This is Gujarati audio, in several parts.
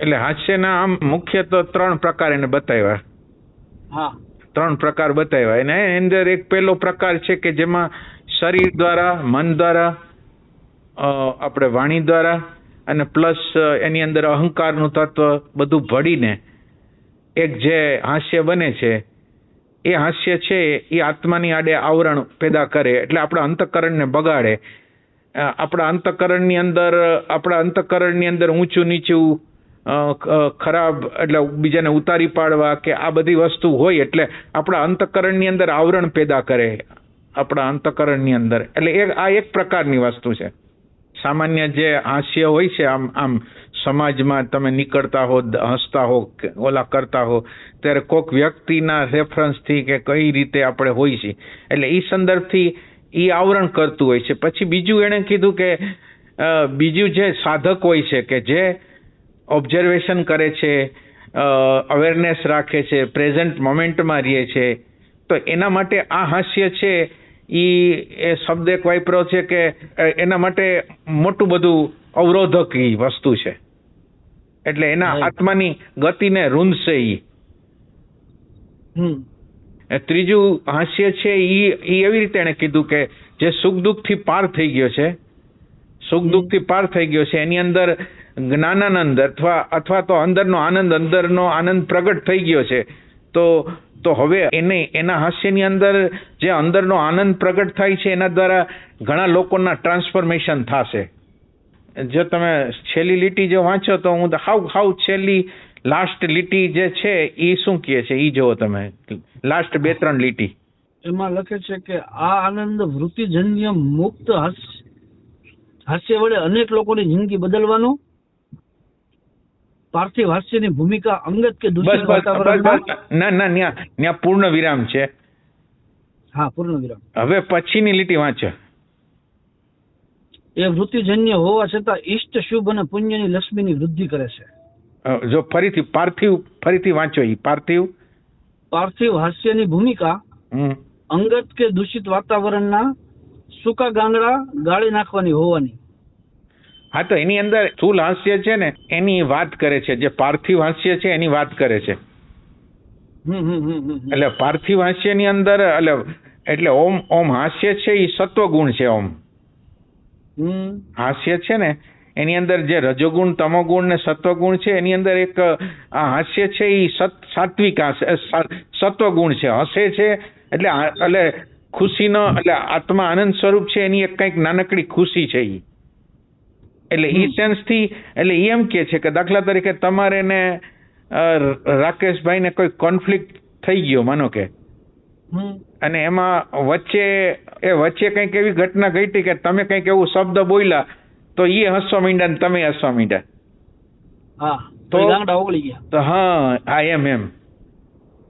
એટલે હાસ્યના આમ મુખ્ય તો ત્રણ પ્રકાર એને બતાવ્યા. હા. ત્રણ પ્રકાર બતાવ્યા. એને અંદર એક પહેલો પ્રકાર છે કે જેમાં શરીર દ્વારા મન દ્વારા આપણે વાણી દ્વારા અને પ્લસ એની અંદર અહંકારનું તત્વ બધું ભળીને એક જે હાસ્ય બને છે એ હાસ્ય છે એ આત્માની આડે આવરણ પેદા કરે. એટલે આપણા અંતઃકરણને બગાડે. આપણા અંતઃકરણની અંદર આપણા અંતઃકરણની અંદર ઊંચું નીચું ખરાબ એટલે બીજાને ઉતારી પાડવા કે આ બધી વસ્તુ હોય એટલે આપણા અંતઃકરણની અંદર આવરણ પેદા કરે આપણા અંતઃકરણની અંદર. એટલે એ, આ એક પ્રકારની વસ્તુ છે. સામાન્ય જે હાસ્ય હોય છે, આમ આમ સમાજમાં તમે નીકળતા હો હસતા હો, કે ઓલા કરતા હો, ત્યારે કોઈક વ્યક્તિના રેફરન્સથી કે કઈ રીતે આપણે હોય છે. એટલે એ સંદર્ભથી એ આવરણ કરતું હોય છે. પછી બીજું એણે કીધું કે બીજું જે સાધક હોય છે કે જે ઓબ્ઝર્વેશન કરે છે અવેરનેસ રાખે છે પ્રેઝન્ટ મોમેન્ટમાં રહે છે. તો એના માટે આ હાસ્ય છે એ એ શબ્દ એક વાપરો છે કે એના માટે મોટું બધું અવરોધક વસ્તુ છે. એટલે એના. આત્માની ગતિને રૂંધશે એ ત્રીજું હાસ્ય છે ઈ ઈ એવી રીતે એણે કીધું કે જે સુખ દુઃખથી પાર થઈ ગયો છે સુખ દુઃખથી પાર થઈ ગયો છે એની અંદર જ્ઞાનાનંદ અથવા અથવા તો અંદરનો આનંદ અંદરનો આનંદ પ્રગટ થઈ ગયો છે. તો તો હવે એને એના હાસ્યની અંદર જે અંદરનો આનંદ પ્રગટ થાય છે, એના દ્વારા ઘણા લોકોના ટ્રાન્સફોર્મેશન થશે. જો તમે છેલ્લી લીટી જો વાંચો, તો હું હાવ હાવ છેલ્લી લાસ્ટ લીટી જે છે એ શું કહે છે? એ જુઓ તમે. લાસ્ટ બે ત્રણ લીટી. એમાં લખે છે કે આ આનંદ વૃત્તિજન્ય મુક્ત હાસ્ય વડે અનેક લોકોની જિંદગી બદલવાનો પાર્થિવ હાસ્યની ભૂમિકા અંગત કે બસ વાતાવરણમાં? ના ના ન્યા ન્યા પૂર્ણ વિરામ છે. હા પૂર્ણ વિરામ. હવે પછીની લીટી વાંચો. એ વૃત્તિજન્ય હોવા છતાં ઈષ્ટ શુભ અને પુણ્યની લક્ષ્મીની વૃદ્ધિ કરે છે. જો ફરીથી પાર્થિવ ફરીથી વાંચો ઈ પાર્થિવ. પાર્થિવ હાસ્યની ભૂમિકા અંગત કે દૂષિત વાતાવરણના સૂકા ગાંગડા ગાળી નાખવાની હોવાની. હા તો એની અંદર સ્થૂલ હાસ્ય છે ને એની વાત કરે છે. જે પાર્થિવ હાસ્ય છે એની વાત કરે છે. એટલે પાર્થિવ હાસ્યની અંદર એટલે એટલે ઓમ ઓમ હાસ્ય છે એ સત્વ ગુણ છે ઓમ. હાસ્ય છે ને એની અંદર જે રજોગુણ તમોગુણ ને સત્વગુણ છે એની અંદર એક આ હાસ્ય છે એ સત સાત્વિક સત્વગુણ છે. હસે છે એટલે એટલે ખુશીનો એટલે આત્મા આનંદ સ્વરૂપ છે એની એક કંઈક નાનકડી ખુશી છે ઈ. એટલે ઈ સેન્સથી એટલે એમ કે છે કે દાખલા તરીકે તમારે ને રાકેશભાઈને કોઈ કોન્ફ્લિક્ટ થઈ ગયો માનો કે. અને એમાં વચ્ચે એ વચ્ચે કંઈક એવી ઘટના ઘટી કે તમે કંઈક એવું શબ્દ બોલ્યા તો એ હસવા માંડ્યા ને તમે હસવા માંડ્યા. હા તો હા હા એમ એમ.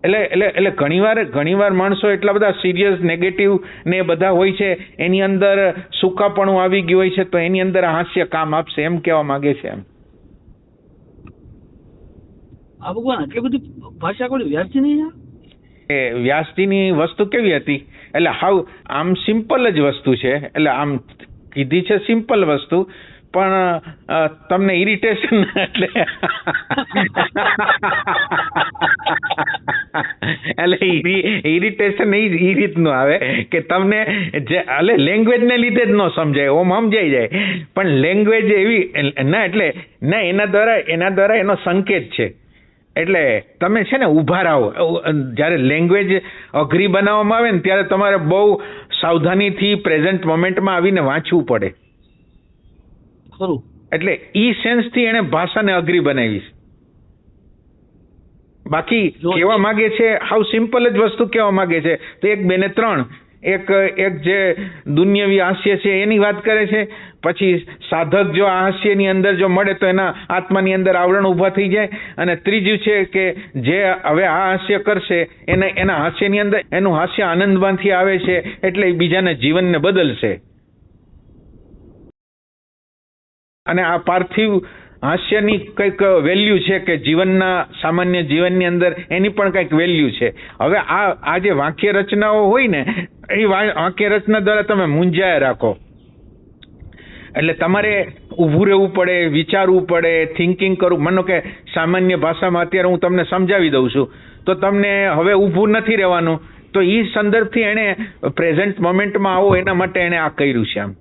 એટલે એટલે એટલે ઘણીવાર ઘણીવાર માણસો એટલા બધા સિરિયસ નેગેટિવ ને બધા હોય છે એની અંદર સૂકાપણું આવી ગયું હોય છે તો એની અંદર હાસ્ય કામ આપશે એમ કહેવા માંગે છે એમ. આ ભગવાન આટલી બધી ભાષા કોઈ વ્યાસી નહીં એ વ્યાસજીની વસ્તુ કેવી હતી? એટલે હાવ આમ સિમ્પલ જ વસ્તુ છે. એટલે આમ કીધી છે સિમ્પલ વસ્તુ. પણ તમને ઇરિટેશન એટલે. એટલે ઇરિટેશન એ એ રીતનું આવે કે તમને જે એટલે લેંગ્વેજને લીધે જ ન સમજાય, ઓમ સમજાઈ જાય. પણ લેંગ્વેજ એવી ના એટલે, ના, એના દ્વારા એના દ્વારા એનો સંકેત છે. એટલે તમે છે ને ઊભા રહો. જ્યારે લેંગ્વેજ અઘરી બનાવવામાં આવે ને ત્યારે તમારે બહુ સાવધાનીથી પ્રેઝન્ટ મોમેન્ટમાં આવીને વાંચવું પડે. ખરું. એટલે ઈ સેન્સથી એણે ભાષાને અઘરી બનાવી છે. બાકી કહેવા માંગે છે હાઉ સિમ્પલ જ વસ્તુ કહેવા માંગે છે તો એક બે ને ત્રણ એક એક જે દુનિયાવી હાસ્ય છે એની વાત કરે છે પછી સાધક જો આ હાસ્યની અંદર જો મળે તો એના આત્માની અંદર આવરણ ઊભા થઈ જાય અને ત્રીજું છે કે જે હવે આ હાસ્ય કરશે એને એના હાસ્યની અંદર એનું હાસ્ય આનંદમાંથી આવે છે એટલે બીજાના જીવનને બદલશે. અને આ પાર્થિવ હાસ્યની કંઈક વેલ્યુ છે કે જીવનના સામાન્ય જીવનની અંદર એની પણ કંઈક વેલ્યુ છે. હવે આ આ જે વાક્ય રચનાઓ હોય ને, એ વાક્ય રચના દ્વારા તમે મૂંઝાયા રાખો. એટલે તમારે ઊભું રહેવું પડે, વિચારવું પડે થિંકિંગ કરવું, માનો કે સામાન્ય ભાષામાં અત્યારે હું તમને સમજાવી દઉં છું. તો તમને હવે ઊભું નથી રહેવાનું. તો એ સંદર્ભથી એણે પ્રેઝન્ટ મોમેન્ટમાં આવો, એના માટે એણે આ કર્યું છે આમ.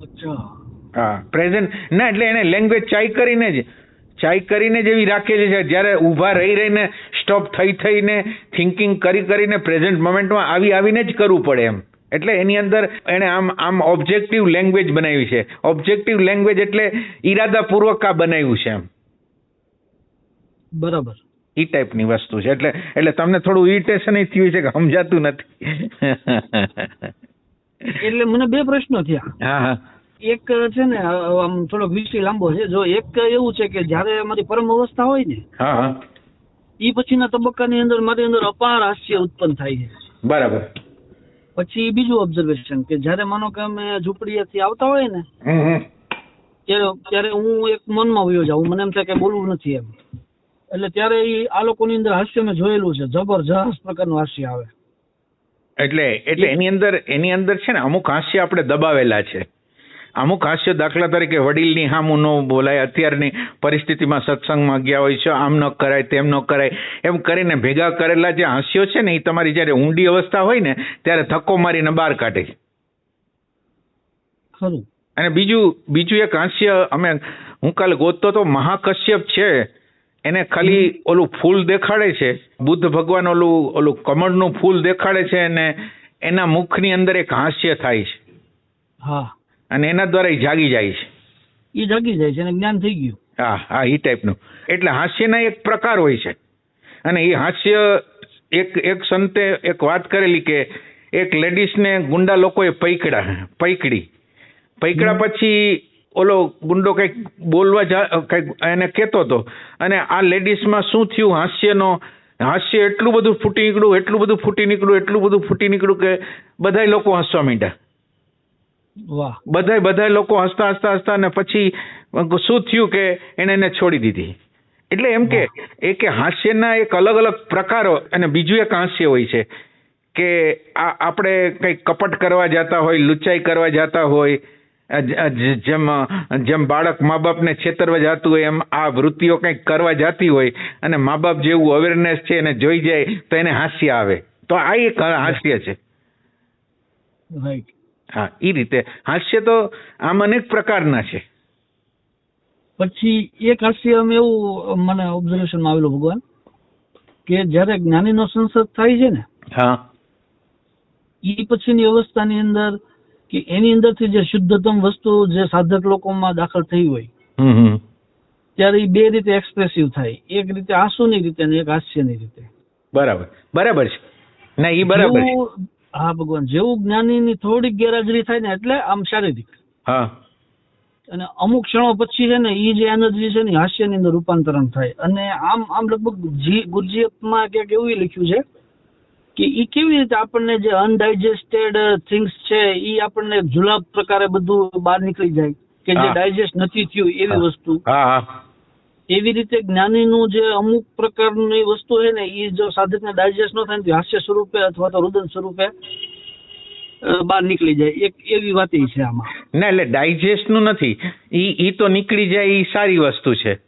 અચ્છા. હા પ્રેઝન્ટ ના એટલે એને લેંગ્વેજ ચાઈ કરીને જ ચાઈ કરીને જ એવી રાખેલી છે જ્યારે ઊભા રહી રહીને સ્ટોપ થઈ થઈને થિંકિંગ કરી કરીને પ્રેઝન્ટ મોમેન્ટમાં આવી આવીને જ કરવું પડે એમ. એટલે એની અંદર એણે આમ આમ ઓબ્જેક્ટિવ લેંગ્વેજ બનાવી છે. ઓબ્જેક્ટિવ લેંગ્વેજ એટલે ઈરાદાપૂર્વક આ બનાવ્યું છે એમ. બરાબર. એ ટાઈપની વસ્તુ છે. એટલે એટલે તમને થોડું ઇરિટેશન થયું છે કે સમજાતું નથી. એટલે મને બે પ્રશ્નો થયા. હા હા. એક છે ને આમ થોડોક વિષય લાંબો છે. જો એક એવું છે કે જયારે મારી પરમ અવસ્થા હોય ને એ પછીના તબક્કાની અંદર મારી અંદર અપાર હાસ્ય ઉત્પન્ન થાય છે. બરાબર. પછી બીજું ઓબ્ઝર્વેશન કે જયારે માનો કે અમે ઝૂંપડીએથી આવતા હોય ને ત્યારે ત્યારે હું એક મનમાં વયો જાઉં. મને એમ થાય કે બોલવું નથી એમ. એટલે ત્યારે આ લોકોની અંદર હાસ્ય મેં જોયેલું છે. જબરજસ્ત પ્રકારનું હાસ્ય આવે. એટલે એટલે એની અંદર એની અંદર છે ને અમુક હાસ્ય આપણે દબાવેલા છે. અમુક હાસ્ય દાખલા તરીકે વડીલની હામું ન બોલાય અત્યારની પરિસ્થિતિમાં સત્સંગમાં ગયા હોય છે આમ ન કરાય તેમ ન કરાય એમ કરીને ભેગા કરેલા જે હાસ્યો છે ને એ તમારી જ્યારે ઊંડી અવસ્થા હોય ને ત્યારે ધક્કો મારીને બહાર કાઢે. ખરું. અને બીજું બીજું એક હાસ્ય અમે હું કાલે ગોતતો તો મહાકશ્યપ છે એને ખાલી ઓલું ફૂલ દેખાડે છે બુદ્ધ ભગવાન ઓલું ઓલું કમળનું ફૂલ દેખાડે છે અને એના મુખની અંદર એક હાસ્ય થાય છે. હા. અને એના દ્વારા એ જાગી જાય છે. એ જાગી જાય છે અને જ્ઞાન થઈ ગયું. હા હા એ ટાઈપનું એટલે હાસ્યના એક પ્રકાર હોય છે. અને એ હાસ્ય એક એક સંતે એક વાત કરેલી કે એક લેડીઝને ગુંડા લોકોએ પૈકડા પૈકડી. પૈકડા પછી ઓલો ગુંડો કંઈક બોલવા જા કંઈક એને કહેતો હતો. અને આ લેડીઝમાં શું થયું હાસ્યનો હાસ્ય એટલું બધું ફૂટી નીકળ્યું એટલું બધું ફૂટી નીકળ્યું એટલું બધું ફૂટી નીકળ્યું કે બધાય લોકો હસવા માંડ્યા. વાહ. બધાય બધાય લોકો હસતા હસતા હસતા ને પછી શું થયું કે એને એને છોડી દીધી? એટલે એમ કે એ કે હાસ્યના એક અલગ અલગ પ્રકારો અને બીજું એક હાસ્ય હોય છે કે આ આપણે કંઈક કપટ કરવા જતા હોય લુચાઈ કરવા જતા હોય જેમ જેમ બાળક મા બાપને છેતરવા જતું હોય એમ આ વૃત્તિઓ કંઈક કરવા જતી હોય અને મા બાપ જેવું અવેરનેસ છે એને જોઈ જાય તો એને હાસ્ય આવે. તો આ એક હાસ્ય છે. રાઈટ હા એ રીતે. હાસ્ય તો આમ અનેક પ્રકારના છે. પછી એક હાસ્ય અમે એવું મને ઓબ્ઝર્વેશનમાં આવેલું ભગવાન કે જ્યારે જ્ઞાનીનો સંસદ થાય છે ને હા. એ પછીની અવસ્થાની અંદર કે એની અંદરથી જે શુદ્ધતમ વસ્તુ જે સાધક લોકોમાં દાખલ થઈ હોય ત્યારે એ બે રીતે એક્સપ્રેસિવ થાય. એક રીતે આંસુની રીતે અને એક હાસ્યની રીતે. બરાબર. બરાબર છે. ના એ બરાબર હા ભગવાન. જેવું જ્ઞાનીની થોડીક ગેરહાજરી થાય ને એટલે આમ શારીરિક. હા. અને અમુક ક્ષણો પછી છે ને એ જે એનર્જી છે ને હાસ્યની અંદર રૂપાંતરણ થાય. અને આમ આમ લગભગ જી ગુરજીયતમાં ક્યાંક એવું લખ્યું છે કે એ કેવી રીતે આપણને જે અનડાયજેસ્ટેડ થિંગ્સ છે એ આપણને જુલાબ પ્રકારે બધું બહાર નીકળી જાય કે જે ડાયજેસ્ટ નથી થયું એવી વસ્તુ. હા હા. એવી રીતે જ્ઞાનીનું જે અમુક પ્રકારની વસ્તુ છે ને એ જો સાધકને ડાયજેસ્ટ ન થાય ને હાસ્ય સ્વરૂપે અથવા તો રુદન સ્વરૂપે બહાર નીકળી જાય. એક એવી વાત એ છે આમાં. ના, એટલે ડાયજેસ્ટનું નથી. ઈ ઈ તો નીકળી જાય એ સારી વસ્તુ છે.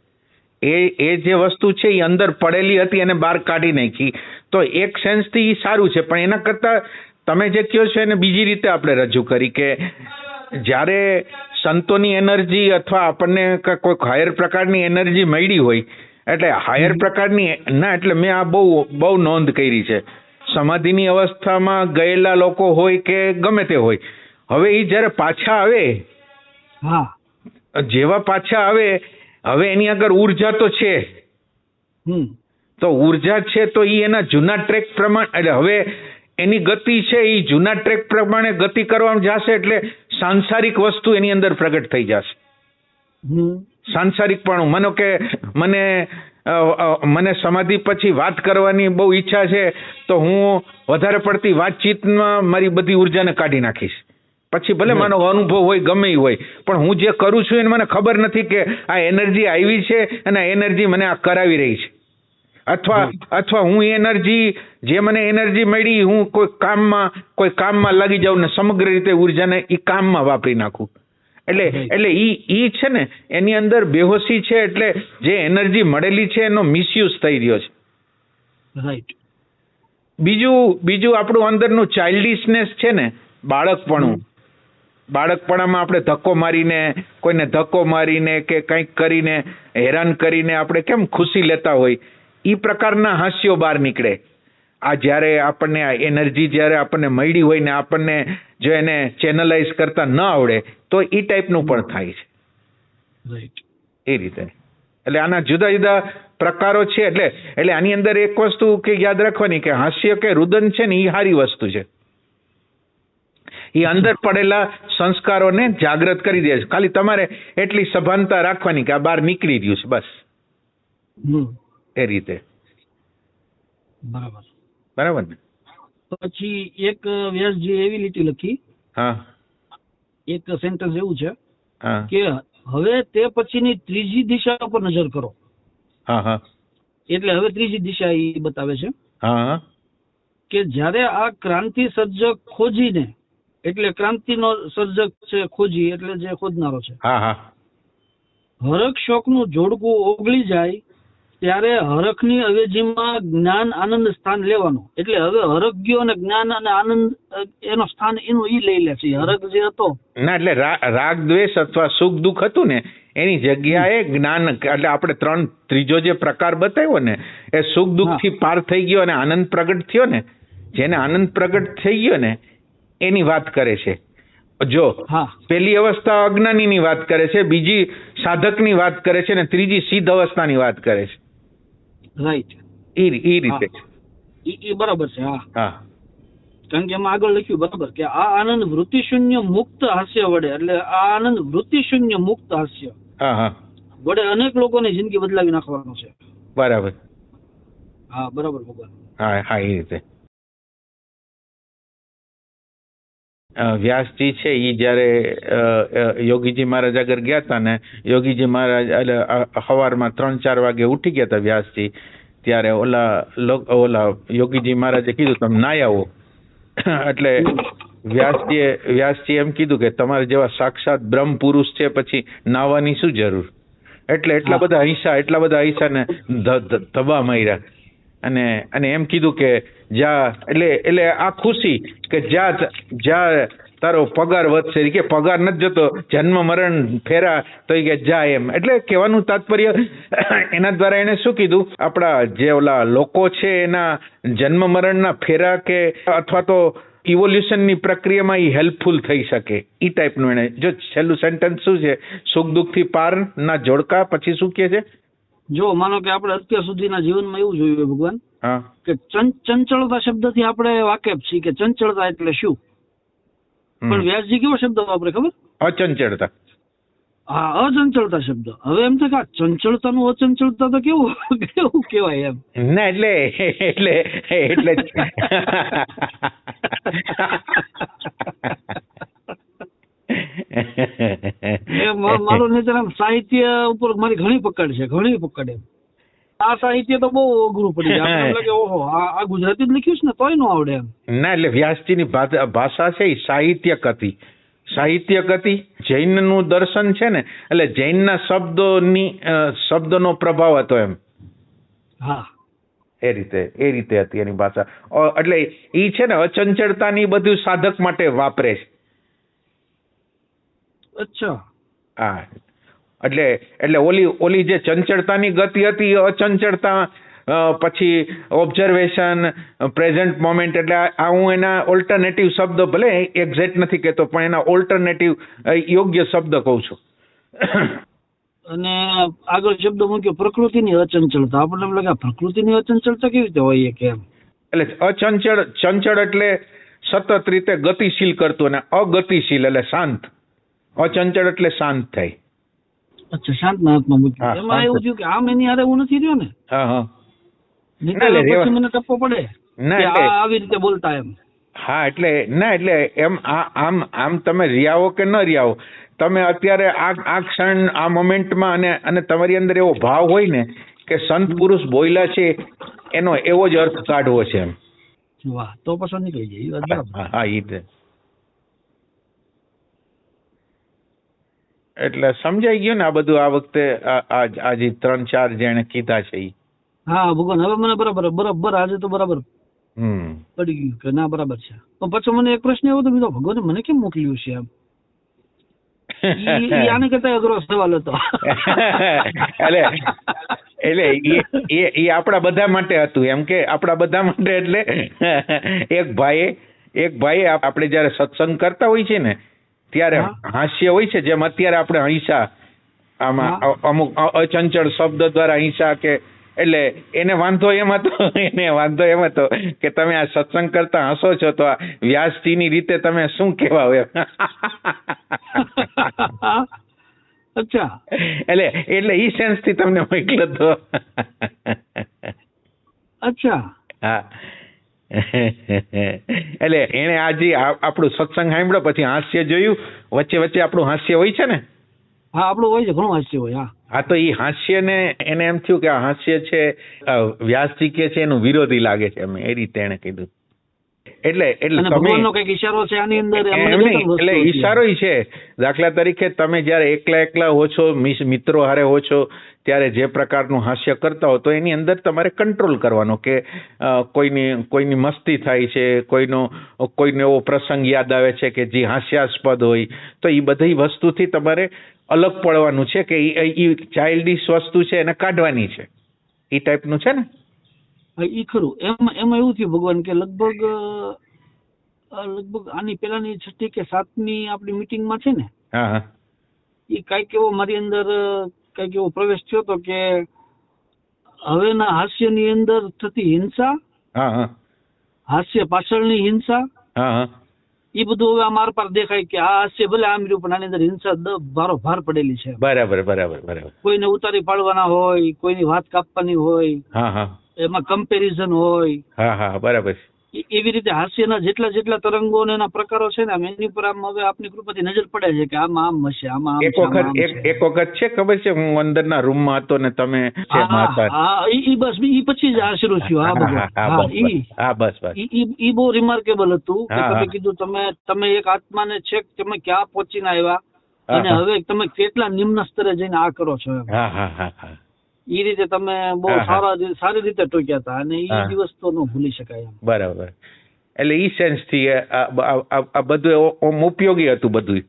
એ એ જે વસ્તુ છે એ અંદર પડેલી હતી અને બહાર કાઢી નાખી. તો એક સેન્સથી એ સારું છે. પણ એના કરતાં તમે જે કહો છો એને બીજી રીતે આપણે રજૂ કરી કે જ્યારે સંતોની એનર્જી અથવા આપણને કોઈક હાયર પ્રકારની એનર્જી મળી હોય એટલે હાયર પ્રકારની ના એટલે મેં આ બહુ બહુ નોંધ કરી છે. સમાધિની અવસ્થામાં ગયેલા લોકો હોય કે ગમે તે હોય હવે એ જ્યારે પાછા આવે હા. જેવા પાછા આવે હવે એની આગળ ઊર્જા તો છે. હમ. તો ઊર્જા છે તો એ એના જૂના ટ્રેક પ્રમાણે એટલે હવે એની ગતિ છે એ જૂના ટ્રેક પ્રમાણે ગતિ કરવામાં જશે એટલે સાંસારિક વસ્તુ એની અંદર પ્રગટ થઈ જશે. હમ. સાંસારિકપણું માનો કે મને મને સમાધિ પછી વાત કરવાની બહુ ઈચ્છા છે તો હું વધારે પડતી વાતચીતમાં મારી બધી ઉર્જાને કાઢી નાખીશ. પછી ભલે. મારો અનુભવ હોય ગમે હોય પણ હું જે કરું છું એને મને ખબર નથી કે આ એનર્જી આવી છે અને આ એનર્જી મને આ કરાવી રહી છે. અથવા. અથવા હું એનર્જી જે મને એનર્જી મળી હું કોઈ કામમાં કોઈ કામમાં લાગી જાઉં ને સમગ્ર રીતે ઉર્જાને એ કામમાં વાપરી નાખું. એટલે એટલે ઈ ઈ છે ને એની અંદર બેહોશી છે એટલે જે એનર્જી મળેલી છે એનો મિસયુઝ થઈ રહ્યો છે. રાઈટ બીજું બીજું આપણું અંદરનું ચાઇલ્ડિશનેસ છે ને બાળકપણું. બાળકપણામાં આપણે ધક્કો મારીને કોઈને ધક્કો મારીને કે કંઈક કરીને હેરાન કરીને આપણે કેમ ખુશી લેતા હોય? એ પ્રકારના હાસ્યો બહાર નીકળે. આ જ્યારે આપણને આ એનર્જી જ્યારે આપણને મળી હોય ને આપણને જો એને ચેનલાઇઝ કરતા ન આવડે તો એ ટાઈપનું પણ થાય છે. એ રીતે. એટલે આના જુદા જુદા પ્રકારો છે એટલે એટલે આની અંદર એક વસ્તુ કે યાદ રાખવાની કે હાસ્ય કે રુદન છે ને એ સારી વસ્તુ છે. એ અંદર પડેલા સંસ્કારોને જાગૃત કરી દે છે. ખાલી તમારે એટલી સભાનતા રાખવાની કે આ બહાર નીકળી ગયું છે બસ. હમ. એ રીતે. બરાબર. બરાબર ને? પછી એક વ્યાસજી એવી લીટી લખી હા. એક સેન્ટેન્સ એવું છે કે હવે તે પછીની ત્રીજી દિશા ઉપર નજર કરો. હા હા. એટલે હવે ત્રીજી દિશા એ બતાવે છે. હા કે જ્યારે આ ક્રાંતિ સર્જક ખોજીને એટલે ક્રાંતિનો સર્જક છે ખોજી એટલે જે ખોજનારો છે. હા હા. હરક શોકનું જોડકું ઓગળી જાય ત્યારે હરખની અવેજીમાં જ્ઞાન આનંદ સ્થાન લેવાનું. એટલે હવે હરખ ગયો અને જ્ઞાન અને આનંદ એનો સ્થાન એનું ઈ લઈ લે છે. હરખ જે હતો. ના એટલે રાગ દ્વેષ અથવા સુખ દુઃખ હતું ને એની જગ્યાએ જ્ઞાન એટલે આપણે ત્રણ ત્રીજો જે પ્રકાર બતાવ્યો ને એ સુખ દુઃખથી પાર થઈ ગયો અને આનંદ પ્રગટ થયો ને જેને આનંદ પ્રગટ થઈ ગયો ને એની વાત કરે છે. જો હા. પેલી અવસ્થા અજ્ઞાની ની વાત કરે છે બીજી સાધકની વાત કરે છે ને ત્રીજી સિદ્ધ અવસ્થાની વાત કરે છે. રાઈટ એ એ રીતે. એ બરાબર છે હા. હા. કારણ કે એમાં આગળ લખ્યું બરાબર કે આ આનંદ વૃત્તિ શૂન્ય મુક્ત હાસ્ય વડે એટલે આ આનંદ વૃત્તિ શૂન્ય મુક્ત હાસ્ય હા હા. વડે અનેક લોકોની જિંદગી બદલાવી નાખવાનો છે. બરાબર. હા બરાબર ભગવાન. હા હા એ રીતે. વ્યાસજી છે એ જ્યારે યોગીજી મહારાજ આગળ ગયા હતા ને યોગીજી મહારાજ એટલે સવારમાં ત્રણ ચાર વાગે ઉઠી ગયા હતા વ્યાસજી ત્યારે ઓલા ઓલા યોગીજી મહારાજે કીધું તમે ના આવો. એટલે વ્યાસજીએ વ્યાસજી એમ કીધું કે તમારે જેવા સાક્ષાત બ્રહ્મ પુરુષ છે પછી નાવાની શું જરૂર? એટલે એટલા બધા હિંસા એટલા બધા હિંસાને ધ- ધ- ધબા માર્યા. અને અને એમ કીધું કે જા, એટલે એટલે આ ખુશી કે જા જા તારો પગાર વધશે. કે પગાર નથી જતો, જન્મ મરણ ફેરા તો કે જા એમ. એટલે કહેવાનું તાત્પર્ય એના દ્વારા એને શું કીધું? આપણા જે ઓલા લોકો છે એના જન્મ મરણના ફેરા કે અથવા તો ઇવોલ્યુશનની પ્રક્રિયામાં એ હેલ્પફુલ થઈ શકે. એ ટાઈપનું એને જો છેલ્લું સેન્ટેન્સ શું છે? સુખ દુઃખથી પાર ના જોડકા, પછી શું કહે છે? જો માનો કે આપણે અત્યાર સુધીના જીવનમાં એવું જોયું ભગવાન કે ચંચળતા ચંચળતા શબ્દથી આપણે વાકેફ છીએ કે ચંચળતા એટલે શું? પણ વ્યાસજી કેવો શબ્દ વાપરે ખબર? અચંચળતા. હા અચંચળતા શબ્દ. હવે એમ થાય કે ચંચળતાનું અચંચળતા તો કેવું કેવું કેવાય એમ? ના એટલે એટલે એટલે મારું નેચર સાહિત્ય ઉપર મારી ઘણી પકડ છે ઘણી પકડ એમ. આ સાહિત્ય તો બહુ અઘરું પડી જાય. એટલે એમ ઓહો આ ગુજરાતી જ લખ્યું છે ને તોય ન આવડે એમ. ના એટલે વ્યાસજીની ભાષા છે એ સાહિત્યક હતી સાહિત્યક હતી જૈનનું દર્શન છે ને એટલે જૈનના શબ્દોની શબ્દનો પ્રભાવ હતો એમ. હા. એ રીતે એ રીતે હતી એની ભાષા. એટલે ઈ છે ને અચંચળતાની બધું સાધક માટે વાપરે છે. અચ્છા. હા. એટલે એટલે ઓલી ઓલી જે ચંચળતાની ગતિ હતી એ અચંચળતા પછી ઓબ્ઝર્વેશન પ્રેઝન્ટ મોમેન્ટ એટલે આ હું એના ઓલ્ટરનેટિવ શબ્દ ભલે એક્ઝેક્ટ નથી કહેતો પણ એના ઓલ્ટરનેટિવ યોગ્ય શબ્દ કહું છું. અને આગળ શબ્દ મૂક્યો પ્રકૃતિની અચંચળતા. આપણને એમ લાગે પ્રકૃતિની અચંચળતા કેવી રીતે હોય કે એટલે અચંચળ ચંચળ એટલે સતત રીતે ગતિશીલ કરતું અને અગતિશીલ એટલે શાંત. અચંચળ એટલે શાંત થાય. અચ્છા શાંતના હાથમાં હા, એમાં એવું થયું કે આમ એની હારે હું નથી રહ્યો ને? હા હા. ના, પછી મને ટપ્પો પડે ના આવી રીતે બોલતા એમ. હા એટલે ના એટલે એમ આમ આમ તમે રિયાવો કે ન રિયાવો તમે અત્યારે આ આ ક્ષણ આ મોમેન્ટમાં અને અને તમારી અંદર એવો ભાવ હોય ને કે સંત પુરુષ બોયલા છે એનો એવો જ અર્થ કાઢવો છે એમ. વાહ તો પછી નીકળી જાય. હા એ એટલે સમજાઈ ગયું ને આ બધું આ વખતે આ જે ત્રણ ચાર જેણે કીધા છે ઈ. હા ભગવાન હવે મને બરાબર બરાબર આજે તો બરાબર હમ. પડી ગયું કે ના બરાબર છે. પણ પછી મને એક પ્રશ્ન એવો તો બીજો ભગવાને મને કેમ મોકલ્યું છે એમ? આને કરતા અઘરો સવાલ હતો. એટલે એટલે એ એ- આપણા બધા માટે હતું એમ કે આપણા બધા માટે એટલે એક ભાઈએ એક ભાઈએ આપ- આપણે જયારે સત્સંગ કરતા હોય છે ને ત્યારે હાસ્ય હોય છે જેમ અત્યારે આપણે અહિંસા આમાં અમુક અચંચળ શબ્દ દ્વારા હિંસા કે એટલે એને વાંધો એમ હતો એને વાંધો એમ હતો કે તમે આ સત્સંગ કરતા હસો છો તો આ વ્યાસજીની રીતે તમે શું કહેવા એમ. અચ્છા. એટલે એટલે ઈ સેન્સથી તમને મોકલો તો. અચ્છા. હા. એટલે એને આજે આ- આપણું સત્સંગ સાંભળ્યો પછી હાસ્ય જોયું. વચ્ચે વચ્ચે આપણું હાસ્ય હોય છે ને? હા આપણું હોય છે ઘણું હાસ્ય હોય હા. હા તો એ હાસ્ય ને એને એમ થયું કે આ હાસ્ય છે વ્યાસજી કે છે એનું વિરોધી લાગે છે એમ એ રીતે એને કીધું. એટલે એટલે તમે ભગવાનનો કંઈક ઈશારો છે આની અંદર એટલે ઈશારો છે. દાખલા તરીકે તમે જ્યારે એકલા એકલા હો છો મિત્રો હારે હો છો ત્યારે જે પ્રકારનું હાસ્ય કરતા હો તો એની અંદર તમારે કંટ્રોલ કરવાનો કે કોઈની કોઈની મસ્તી થાય છે કોઈનો કોઈનો એવો પ્રસંગ યાદ આવે છે કે જે હાસ્યાસ્પદ હોય તો એ બધી વસ્તુથી તમારે અલગ પડવાનું છે કે એ ચાઇલ્ડિશ વસ્તુ છે એને કાઢવાની છે. એ ટાઈપનું છે ને? ઈ ખરું. એમાં એમાં એવું થયું ભગવાન કે લગભગ લગભગ આની પેલાની છઠ્ઠી કે સાતમી આપણી મિટિંગમાં છે ને એ કંઈક એવો મારી અંદર કંઈક એવો પ્રવેશ થયો હતો કે હવેના હાસ્યની અંદર થતી હિંસા હાસ્ય પાછળની હિંસા એ બધું હવે આ માર પાર દેખાય કે આ હાસ્ય ભલે આમ રહ્યું પણ આની અંદર હિંસા ભારો ભાર પડેલી છે. બરાબર બરાબર બરાબર. કોઈને ઉતારી પાડવાના હોય કોઈની વાત કાપવાની હોય હા હા. એમાં કમ્પેરિઝન હોય. હા હા બરાબર એવી રીતે હાસ્યના જેટલા જેટલા તરંગો અને એના પ્રકારો છે ને એની પર આમ હવે આપની કૃપાથી નજર પડે છે કે આમાં આમ હશે આમાં આમ એક વખત એક. વખત છે ખબર છે? હું અંદરના રૂમમાં હતો ને તમે હા, ઈ બસ ઈ પછી જ આશરો થયો હા બધું હા, ઈ. હા બસ બસ. ઈ- ઈ બહુ રિમાર્કેબલ હતું કે તમે કીધું તમે તમે એક આત્માને છે તમે ક્યાં પહોંચીને આવ્યા? અને હવે તમે કેટલા નિમ્ન સ્તરે જઈને આ કરો છો હા હા હા. ઈ રીતે તમે બહુ. સારા સારી રીતે ટોક્યા હતા અને એ દિવસ તો ન ભૂલી શકાય બરાબર. એટલે ઈ સેન્સથી આ બધું ઓમ ઉપયોગી હતું બધું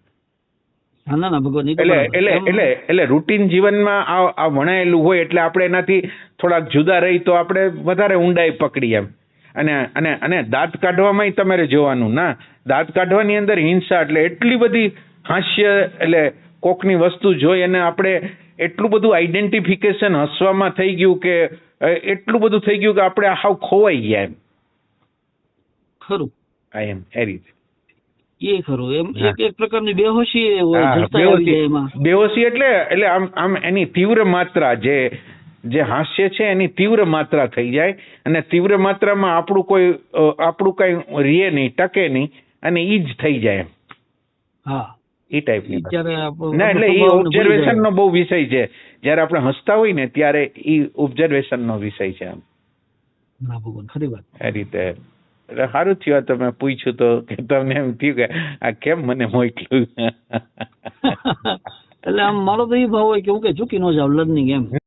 ના ના ભગવાન એટલે એટલે એટલે એટલે રૂટીન જીવનમાં આ આ વણાયેલું હોય એટલે આપણે એનાથી થોડાક જુદા રહી તો આપણે વધારે ઊંડાઈ પકડી એમ. અને અને અને દાંત કાઢવામાં તમારે જોવાનું ના. દાંત કાઢવાની અંદર હિંસા એટલે એટલી બધી હાસ્ય એટલે કોકની વસ્તુ જોઈ અને આપણે એટલું બધું આઈડેન્ટિફિકેશન હસવામાં થઈ ગયું કે એટલું બધું થઈ ગયું કે આપણે હાવ ખોવાઈ ગયા એમ. ખરું. આ એમ એ રીતે. એ ખરું. એમ એક એક પ્રકારની બેહોશી બેહોશી. એટલે એટલે આમ આમ એની તીવ્ર માત્રા જે જે હાસ્ય છે એની તીવ્ર માત્રા થઈ જાય અને તીવ્ર માત્રામાં આપણું કોઈ આપણું કઈ રીએ નહીં ટકે નહીં અને ઈ જ થઈ જાય એમ. હા. ઈ ટાઈપની ના એટલે ઈ ઓબ્ઝર્વેશન નો બહુ વિષય છે. જ્યારે આપણે હસતા હોય ને ત્યારે ઈ ઓબ્ઝર્વેશન નો વિષય છે ભગવાન ખરી વાત. એ રીતે. એટલે સારું થયું તમે પૂછ્યું તો કે તમને એમ થયું કે આ કેમ મને મોકલ્યું? એટલે આમ મારો તો એ ભાવ હોય કે હું કે ચૂકી ન જાવ લર્નિંગ એમ.